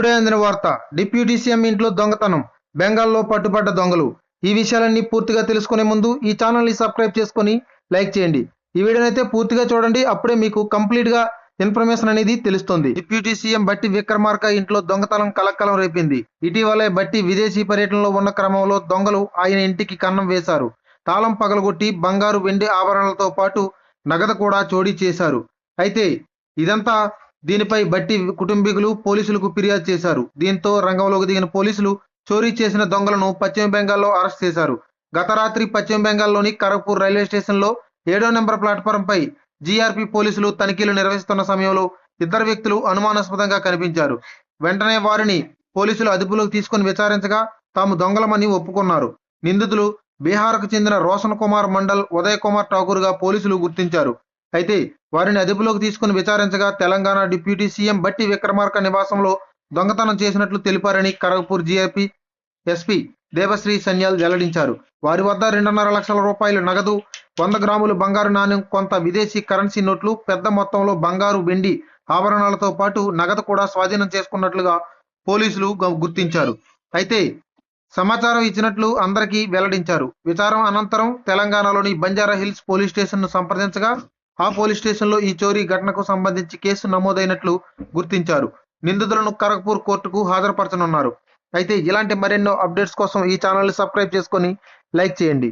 ఇప్పుడే అందిన వార్త డిప్యూటీ సీఎం ఇంట్లో దొంగతనం బెంగాల్లో పట్టుబడ్డ దొంగలు. ఈ విషయాలన్నీ పూర్తిగా తెలుసుకునే ముందు ఈ ఛానల్ని సబ్స్క్రైబ్ చేసుకొని లైక్ చేయండి. ఈ వీడియోనైతే అయితే పూర్తిగా చూడండి అప్పుడే మీకు కంప్లీట్గా ఇన్ఫర్మేషన్ అనేది తెలుస్తుంది. డిప్యూటీ సీఎం బట్టి విక్రమార్క ఇంట్లో దొంగతనం కలక్కలం రేపింది. ఇటీవలే బట్టి విదేశీ పర్యటనలో ఉన్న క్రమంలో దొంగలు ఆయన ఇంటికి కన్నం వేశారు. తాళం పగలగొట్టి బంగారు వెండి ఆభరణాలతో పాటు నగదు కూడా చోరీ చేశారు. అయితే ఇదంతా దీనిపై బట్టి కుటుంబీకులు పోలీసులకు ఫిర్యాదు చేశారు. దీంతో రంగంలోకి దిగిన పోలీసులు చోరీ చేసిన దొంగలను పశ్చిమ బెంగాల్లో అరెస్ట్ చేశారు. గత రాత్రి పశ్చిమ బెంగాల్లోని ఖరగ్పూర్ రైల్వే స్టేషన్లో ఏడో నెంబర్ ప్లాట్ఫారంపై జీఆర్పీ పోలీసులు తనిఖీలు నిర్వహిస్తున్న సమయంలో ఇద్దరు వ్యక్తులు అనుమానాస్పదంగా కనిపించారు. వెంటనే వారిని పోలీసులు అదుపులోకి తీసుకుని విచారించగా తాము దొంగలమని ఒప్పుకున్నారు. నిందితులు బీహార్కు చెందిన రోషన్ కుమార్ మండల్ ఉదయ్ కుమార్ ఠాకూర్గా పోలీసులు గుర్తించారు. అయితే వారిని అదుపులోకి తీసుకుని విచారించగా తెలంగాణ డిప్యూటీ సీఎం బట్టి విక్రమార్క నివాసంలో దొంగతనం చేసినట్లు తెలిపారని ఖరగ్పూర్ జీఆర్పీ ఎస్పీ దేవశ్రీ సన్యాల్ వెల్లడించారు. వారి వద్ద రెండున్నర లక్షల రూపాయలు నగదు వంద గ్రాములు బంగారు నాణ్యం కొంత విదేశీ కరెన్సీ నోట్లు పెద్ద మొత్తంలో బంగారు వెండి ఆభరణాలతో పాటు నగదు కూడా స్వాధీనం చేసుకున్నట్లుగా పోలీసులు గుర్తించారు. అయితే సమాచారం ఇచ్చినట్లు అందరికీ వెల్లడించారు. విచారం అనంతరం తెలంగాణలోని బంజారా హిల్స్ పోలీస్ స్టేషన్ను సంప్రదించగా ఆ పోలీస్ స్టేషన్లో ఈ చోరీ ఘటనకు సంబంధించి కేసు నమోదైనట్లు గుర్తించారు. నిందితులను ఖరగ్పూర్ కోర్టుకు హాజరుపరచనున్నారు. అయితే ఇలాంటి మరెన్నో అప్డేట్స్ కోసం ఈ ఛానల్ సబ్స్క్రైబ్ చేసుకొని లైక్ చేయండి.